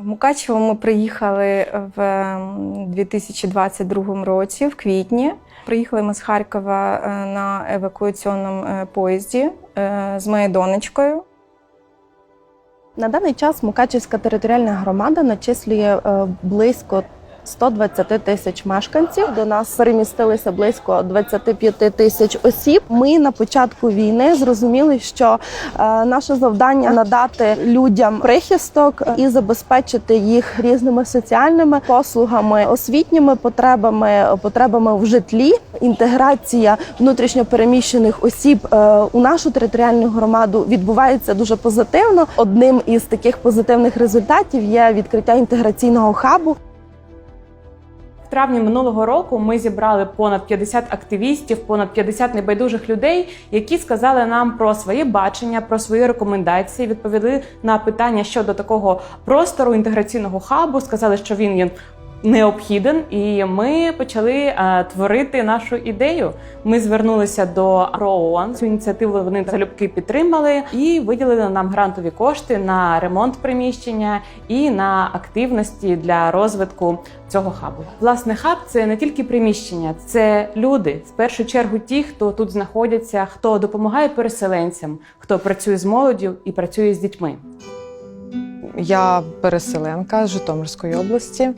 В Мукачево ми приїхали в ем, 2022 році, в квітні. Приїхали ми з Харкова е, на евакуаційному е, поїзді е, з моєю донечкою. На даний час Мукачівська територіальна громада начислює близько 120 тисяч мешканців. До нас перемістилися близько 25 тисяч осіб. Ми на початку війни зрозуміли, що е, наше завдання надати людям прихисток і забезпечити їх різними соціальними послугами, освітніми потребами, потребами в житлі. Інтеграція внутрішньопереміщених осіб е, у нашу територіальну громаду відбувається дуже позитивно. Одним із таких позитивних результатів є відкриття інтеграційного хабу. В травні минулого року ми зібрали понад 50 активістів, понад 50 небайдужих людей, які сказали нам про свої бачення, про свої рекомендації, відповіли на питання щодо такого простору інтеграційного хабу. Сказали, що він є необхіден, і ми почали е, творити нашу ідею. Ми звернулися до РООН. Цю ініціативу вони залюбки підтримали і виділили нам грантові кошти на ремонт приміщення і на активності для розвитку цього хабу. Власне, хаб це не тільки приміщення, це люди. В першу чергу, ті, хто тут знаходяться, хто допомагає переселенцям, хто працює з молоддю і працює з дітьми. Я переселенка з Житомирської області.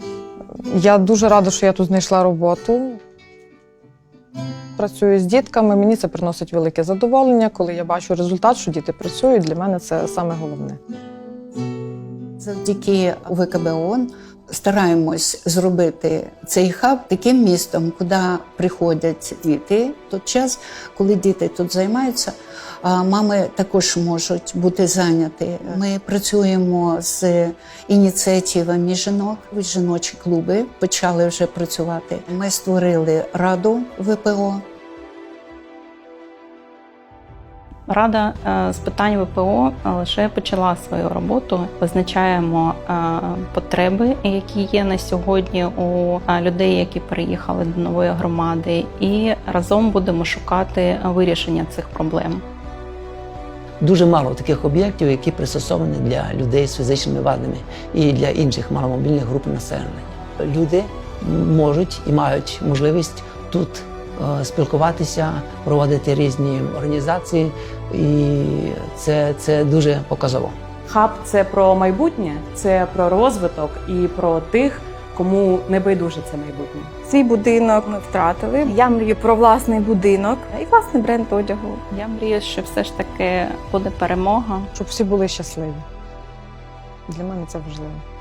Я дуже рада, що я тут знайшла роботу. Працюю з дітками, мені це приносить велике задоволення. Коли я бачу результат, що діти працюють, для мене це саме головне. Завдяки ВКБ ООН стараємось зробити цей хаб таким містом, куди приходять діти. В той час, коли діти тут займаються, а мами також можуть бути зайняті. Ми працюємо з ініціативами жінок. Жіночі клуби почали вже працювати. Ми створили раду ВПО. Рада е, з питань ВПО лише почала свою роботу. Визначаємо е, потреби, які є на сьогодні у е, людей, які переїхали до нової громади, і разом будемо шукати вирішення цих проблем. Дуже мало таких об'єктів, які пристосовані для людей з фізичними вадами і для інших маломобільних груп населення. Люди можуть і мають можливість тут е, спілкуватися, проводити різні організації, і це, це дуже показово. Хаб це про майбутнє, це про розвиток і про тих, кому не байдуже це майбутнє. Свій будинок ми втратили. Я мрію про власний будинок і власний бренд одягу. Я мрію, що все ж таки буде перемога. Щоб всі були щасливі. Для мене це важливо.